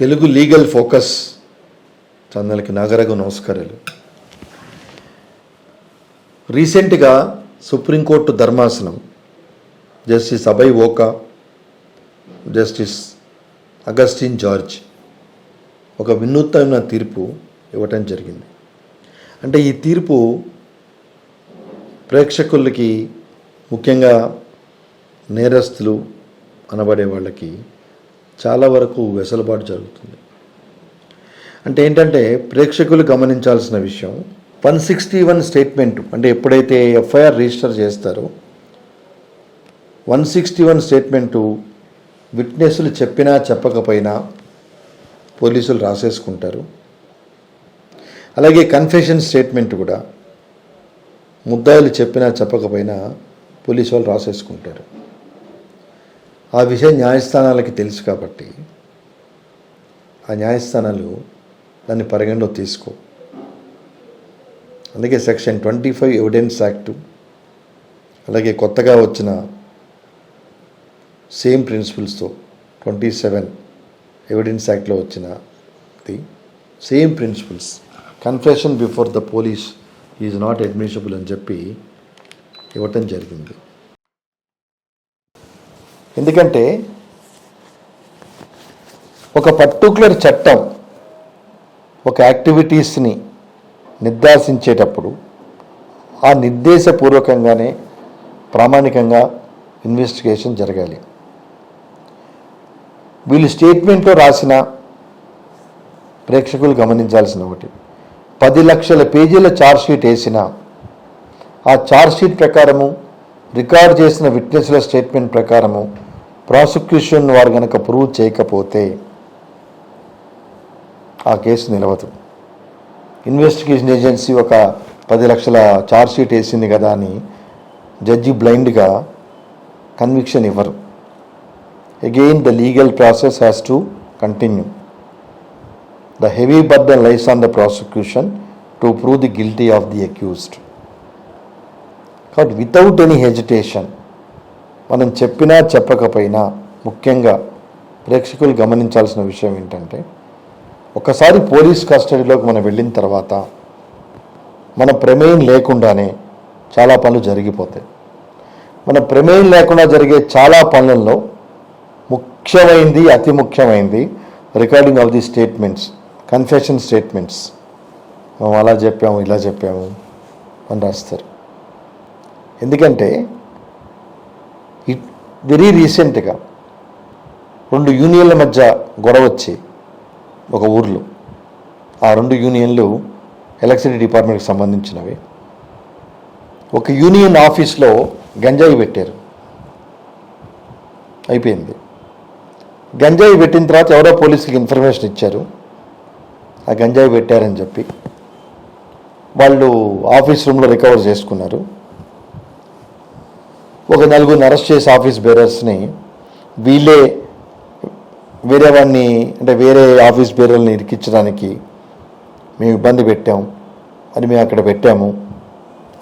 Telugu legal focus చందలకి నాగరగు నమస్కారాలు. రీసెంట్గా సుప్రీంకోర్టు ధర్మాసనం justice Abhay Oka justice Augustine George ఒక వినూత్నమైన తీర్పు ఇవ్వటం జరిగింది. అంటే ఈ తీర్పు ప్రేక్షకులకి ముఖ్యంగా నేరస్తులు అనబడే వాళ్ళకి చాలా వరకు వెసులుబాటు జరుగుతుంది. అంటే ఏంటంటే ప్రేక్షకులు గమనించాల్సిన విషయం వన్ సిక్స్టీ వన్ స్టేట్మెంట్ అంటే ఎప్పుడైతే ఎఫ్ఐఆర్ రిజిస్టర్ చేస్తారో వన్ సిక్స్టీ వన్ స్టేట్మెంటు విట్నెస్లు చెప్పినా చెప్పకపోయినా పోలీసులు రాసేసుకుంటారు. అలాగే కన్ఫెషన్ స్టేట్మెంట్ కూడా ముద్దాయిలు చెప్పినా చెప్పకపోయినా పోలీసు వాళ్ళు రాసేసుకుంటారు. ఆ విషయం న్యాయస్థానాలకి తెలుసు కాబట్టి ఆ న్యాయస్థానాలు దాన్ని పరిగణలో తీసుకో. అందుకే section twenty five evidence act అలాగే కొత్తగా వచ్చిన సేమ్ ప్రిన్సిపల్స్తో ట్వంటీ సెవెన్ ఎవిడెన్స్ యాక్ట్లో వచ్చినది same principles. Confession before the police is not admissible అని చెప్పి ఇవ్వటం జరిగింది. ఎందుకంటే ఒక పర్టికులర్ చట్టం ఒక యాక్టివిటీస్ని నిర్దేశించేటప్పుడు ఆ నిర్దేశపూర్వకంగానే ప్రామాణికంగా ఇన్వెస్టిగేషన్ జరగాలి. వీళ్ళు స్టేట్మెంట్లో రాసిన ప్రేక్షకులు గమనించాల్సిన ఒకటి. పది లక్షల పేజీల ఛార్జ్షీట్ వేసిన ఆ ఛార్జ్షీట్ ప్రకారము రికార్డ్ చేసిన విట్నెస్ల స్టేట్మెంట్ ప్రకారము ప్రాసిక్యూషన్ వారు కనుక ప్రూవ్ చేయకపోతే ఆ కేసు నిలవదు. ఇన్వెస్టిగేషన్ ఏజెన్సీ ఒక పది లక్షల ఛార్జ్షీట్ వేసింది కదా అని జడ్జి బ్లైండ్గా కన్విక్షన్ ఇవ్వరు. Again the legal process has to continue the heavy burden lies on the prosecution to prove the guilty of the accused కాబట్టి వితౌట్ ఎనీ హెజిటేషన్ మనం చెప్పినా చెప్పకపోయినా ముఖ్యంగా ప్రేక్షకులు గమనించాల్సిన విషయం ఏంటంటే ఒకసారి పోలీస్ కస్టడీలోకి మనం వెళ్ళిన తర్వాత మన ప్రమేయం లేకుండానే చాలా పనులు జరిగిపోతాయి. మన ప్రమేయం లేకుండా జరిగే చాలా పనులలో ముఖ్యమైనది అతి ముఖ్యమైనది recording of the statements confession statements. మేము అలా చెప్పాము ఇలా చెప్పాము అని రాస్తారు. ఎందుకంటే వెరీ రీసెంట్గా రెండు యూనియన్ల మధ్య గొడవ వచ్చి ఒక ఊర్లో. ఆ రెండు యూనియన్లు ఎలక్ట్రిసిటీ డిపార్ట్మెంట్కి సంబంధించినవి. ఒక యూనియన్ ఆఫీస్లో గంజాయి పెట్టారు. అయిపోయింది. గంజాయి పెట్టిన తర్వాత ఎవరో పోలీసులకు ఇన్ఫర్మేషన్ ఇచ్చారు. ఆ గంజాయి పెట్టారని చెప్పి వాళ్ళు ఆఫీస్ రూమ్లో రికవర్ చేసుకున్నారు. ఒక నలుగురిని అరెస్ట్ చేసి ఆఫీస్ బేరర్స్ని వీళ్ళే వేరే వాడిని అంటే వేరే ఆఫీస్ బేరర్ని ఇరికించడానికి మేము ఇబ్బంది పెట్టాం. అని మేము అక్కడ పెట్టాము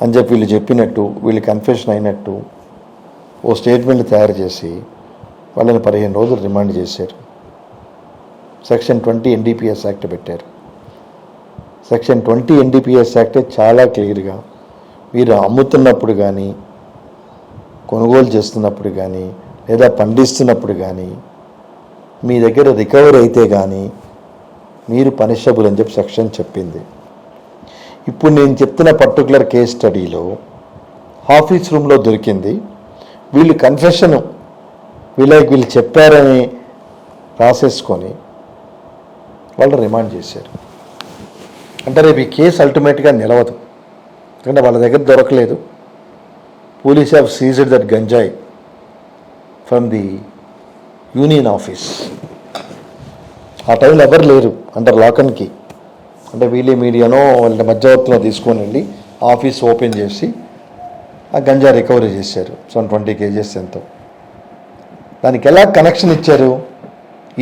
అని చెప్పి వీళ్ళు చెప్పినట్టు వీళ్ళు కన్ఫెషన్ అయినట్టు ఓ స్టేట్మెంట్ తయారు చేసి వాళ్ళని పదిహేను రోజులు రిమాండ్ చేశారు. సెక్షన్ ట్వంటీ ఎన్డీపీఎస్ యాక్ట్ పెట్టారు. సెక్షన్ ట్వంటీ ఎన్డీపీఎస్ యాక్టే చాలా క్లియర్గా వీరు అమ్ముతున్నప్పుడు కానీ కొనుగోలు చేస్తున్నప్పుడు కానీ లేదా పండిస్తున్నప్పుడు కానీ మీ దగ్గర రికవరీ అయితే కానీ మీరు పనిషబుల్ అని చెప్పి సెక్షన్ చెప్పింది. ఇప్పుడు నేను చెప్తున్న పర్టికులర్ కేస్ స్టడీలో ఆఫీస్ రూమ్లో దొరికింది. వీళ్ళు కన్ఫెషన్ వీళ్ళకి వీళ్ళు చెప్పారని రాసేసుకొని వాళ్ళు రిమాండ్ చేశారు. అంటే రేపు ఈ కేసు అల్టిమేట్గా నిలవదు. ఎందుకంటే వాళ్ళ దగ్గర దొరకలేదు. Police have seized that ganja from the union office ఆ టైంలో ఎవరు లేరు అండర్ లాకన్కి అంటే వీళ్ళే మీడియానో వాళ్ళ మధ్యవర్తిలో తీసుకొని వెళ్ళి ఆఫీస్ ఓపెన్ చేసి ఆ గంజా రికవరీ చేశారు. సమ్ ట్వంటీ కేజెస్ ఎంతో. దానికి ఎలా కనెక్షన్ ఇచ్చారు?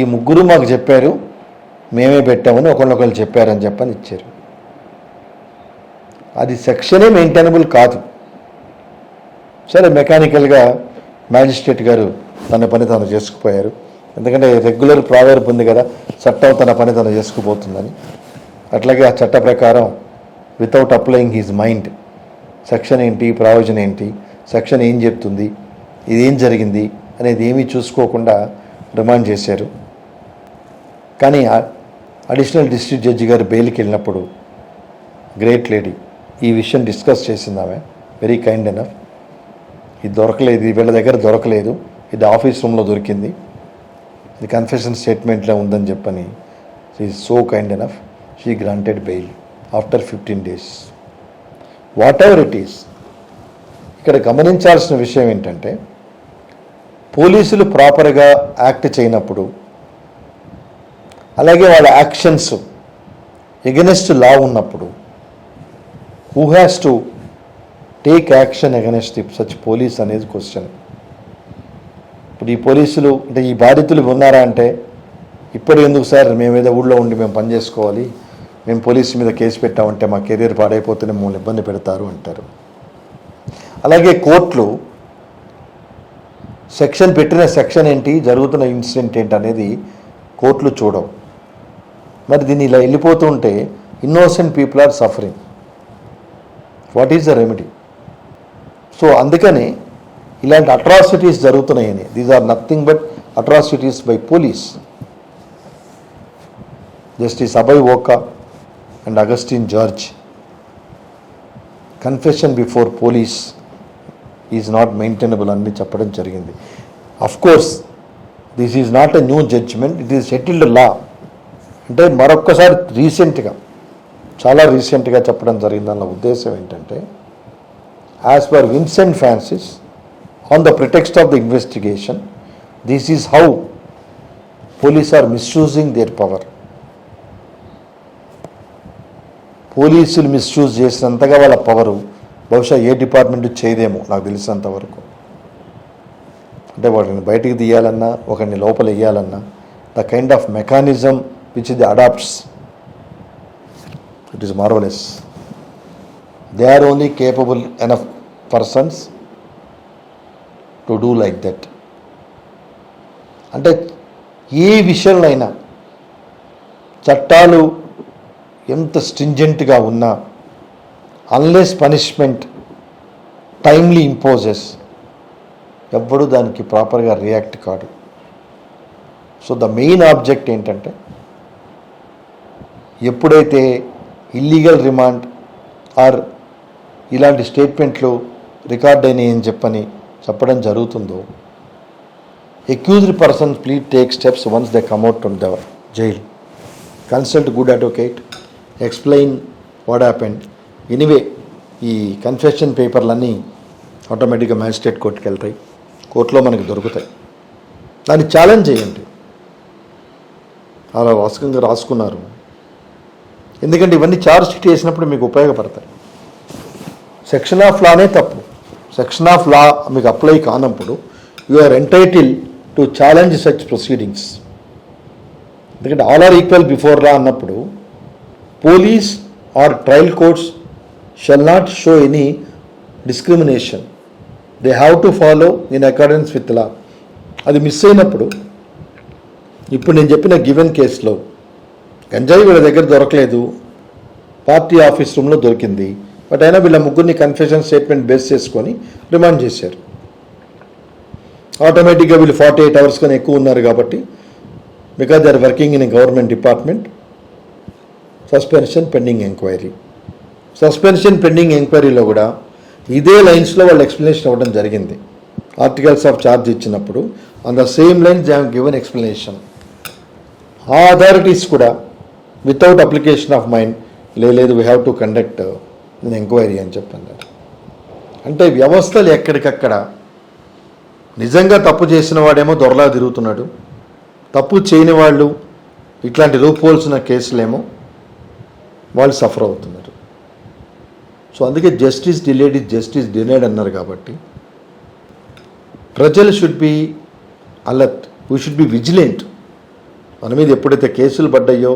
ఈ ముగ్గురు మాకు చెప్పారు మేమే పెట్టామని ఒకళ్ళొకళ్ళు చెప్పారని చెప్పని ఇచ్చారు. అది సెక్షనే మెయింటైనబుల్ కాదు. సరే మెకానికల్గా మ్యాజిస్ట్రేట్ గారు తన పని తాను చేసుకుపోయారు. ఎందుకంటే రెగ్యులర్ ప్రావేర్పు ఉంది కదా చట్టం తన పని తను చేసుకుపోతుందని. అట్లాగే ఆ చట్ట ప్రకారం without applying his mind section ఏంటి ప్రావిజన్ ఏంటి సెక్షన్ ఏం చెప్తుంది ఇది ఏం జరిగింది అనేది ఏమీ చూసుకోకుండా రిమాండ్ చేశారు. కానీ అడిషనల్ డిస్ట్రిక్ట్ జడ్జి గారు బెయిల్కి వెళ్ళినప్పుడు గ్రేట్ లేడీ ఈ విషయం డిస్కస్ చేసింది ఆమె వెరీ కైండ్ ఎనఫ్ ఇది దొరకలేదు వీళ్ళ దగ్గర దొరకలేదు. ఇది ఆఫీస్ రూమ్లో దొరికింది. ఇది కన్ఫెషన్ స్టేట్మెంట్లో ఉందని చెప్పని. She so kind enough she granted bail after fifteen days whatever it is ఇక్కడ గమనించాల్సిన విషయం ఏంటంటే పోలీసులు ప్రాపర్గా యాక్ట్ చేయనప్పుడు అలాగే వాళ్ళ యాక్షన్స్ ఎగనెస్ట్ లా ఉన్నప్పుడు who has to take action against such police అనేది క్వశ్చన్ ఇప్పుడు ఈ పోలీసులు అంటే ఈ బాధితులు ఉన్నారా అంటే ఇప్పుడు ఎందుకు సార్ మేము ఏదో ఊళ్ళో ఉండి మేము పని చేసుకోవాలి మేము పోలీసు మీద కేసు పెట్టామంటే మా కెరీర్ పాడైపోతేనే మమ్మల్ని ఇబ్బంది పెడతారు అంటారు. అలాగే కోర్టులు సెక్షన్ పెట్టిన సెక్షన్ ఏంటి జరుగుతున్న ఇన్సిడెంట్ ఏంటి అనేది కోర్టులు చూడవు. మరి దీన్ని ఇలా వెళ్ళిపోతుంటే innocent people are suffering what is the remedy so అందుకని ఇలాంటి అట్రాసిటీస్ జరుగుతున్నాయని. These are nothing but atrocities by police justice Abhay Oka and Augustine George confession before police is not maintainable అని చెప్పడం జరిగింది. Of course this is not a new judgment it is settled law అంటే మరొక్కసారి రీసెంట్గా చాలా రీసెంట్గా చెప్పడం జరిగింది అన్న ఉద్దేశం ఏంటంటే as per Vincent Francis on the pretext of the investigation this is how police are misusing their power పోలీసులు మిస్యూజ్ చేసినంతగా వాళ్ళ పవరు బహుశా ఏ డిపార్ట్మెంట్ చేయదేమో నాకు తెలిసినంత వరకు. అంటే వాటిని బయటికి తీయాలన్నా ఒకరిని లోపల వేయాలన్నా the kind of mechanism which ఇది adopts it is marvellous they are only capable enough persons to do like that అంటే ఏ విషయంలో అయినా చట్టాలు ఎంత స్ట్రింజెంట్గా ఉన్నా అన్లెస్ పనిష్మెంట్ టైమ్లీ ఇంపోజెస్ ఎవ్వడూ దానికి ప్రాపర్గా రియాక్ట్ కాడు. సో ద మెయిన్ ఆబ్జెక్ట్ ఏంటంటే ఎప్పుడైతే ఇల్లీగల్ రిమాండ్ ఆర్ ఇలాంటి స్టేట్మెంట్లు రికార్డ్ అయినాయి అని చెప్పని చెప్పడం జరుగుతుందో? Accused person please take steps once they come out from the jail consult good advocate explain what happened anyway ఈ కన్ఫెషన్ పేపర్లన్నీ ఆటోమేటిక్గా మ్యాజిస్ట్రేట్ కోర్టుకి వెళ్తాయి. కోర్టులో మనకి దొరుకుతాయి. దాన్ని ఛాలెంజ్ చేయండి. అలా వాస్తవంగా రాసుకున్నారు. ఎందుకంటే ఇవన్నీ చార్జ్ షీట్ వేసినప్పుడు మీకు ఉపయోగపడతాయి. సెక్షన్ ఆఫ్ లానే తప్పు. సెక్షన్ ఆఫ్ లా మీకు అప్లై కానప్పుడు you are entitle to challenge such proceedings ఎందుకంటే all are equal before law అన్నప్పుడు police are trial courts shall not show any discrimination they have to follow in accordance with law అది miss అయినప్పుడు ఇప్పుడు నేను చెప్పిన given కేసులో గంజాయి వీళ్ళ దగ్గర దొరకలేదు పార్టీ ఆఫీస్ రూమ్లో దొరికింది బట్ అయినా వీళ్ళ ముగ్గురిని కన్ఫెషన్ స్టేట్మెంట్ బేస్ చేసుకొని రిమాండ్ చేశారు. ఆటోమేటిక్గా వీళ్ళు ఫార్టీ ఎయిట్ అవర్స్ కన్నా ఎక్కువ ఉన్నారు కాబట్టి because they are working in government department suspension pending enquiry suspension pending ఎంక్వైరీలో కూడా ఇదే లైన్స్లో వాళ్ళు ఎక్స్ప్లెనేషన్ ఇవ్వడం జరిగింది. ఆర్టికల్స్ ఆఫ్ చార్జ్ ఇచ్చినప్పుడు on the same lines they have given explanation ఆ అథారిటీస్ కూడా వితౌట్ అప్లికేషన్ ఆఫ్ మైండ్ లేదు వీ హ్యావ్ టు కండక్ట్ నేను ఎంక్వైరీ అని చెప్పాను అంటే వ్యవస్థలు ఎక్కడికక్కడ నిజంగా తప్పు చేసిన వాడేమో దొరలా తిరుగుతున్నాడు తప్పు చేయని వాళ్ళు ఇట్లాంటి రూపోల్సిన కేసులేమో వాళ్ళు సఫర్ అవుతున్నారు. సో అందుకే justice delayed is justice delayed అన్నారు కాబట్టి ప్రజలు should be alert we should be vigilant మన మీద ఎప్పుడైతే కేసులు పడ్డాయో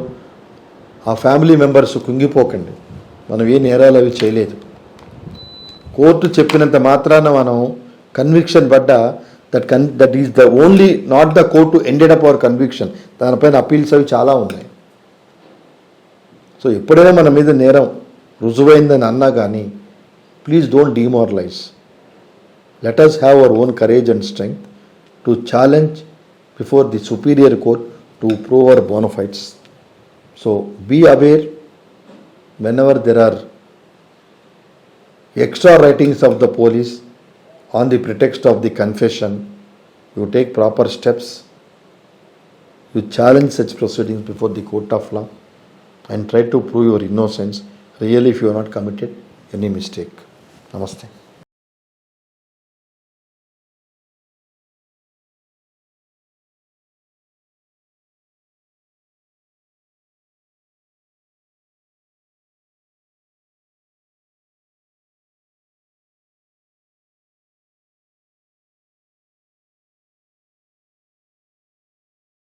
ఆ ఫ్యామిలీ మెంబర్స్ కుంగిపోకండి. మనం ఏ నేరాలు అవి చేయలేదు. కోర్టు చెప్పినంత మాత్రాన మనం కన్విక్షన్ పడ్డ that con that is the only not the court ended up our conviction దానిపైన అప్పీల్స్ అవి చాలా ఉన్నాయి. సో ఎప్పుడైనా మన మీద నేరం రుజువైందని అన్నా కానీ please don't demoralise let us have our own courage and strength to challenge before the superior court to prove our bona fides so be aware whenever there are extra writings of the police on the pretext of the confession, you take proper steps, you challenge such proceedings before the court of law and try to prove your innocence, really if you have not committed any mistake. Namaste.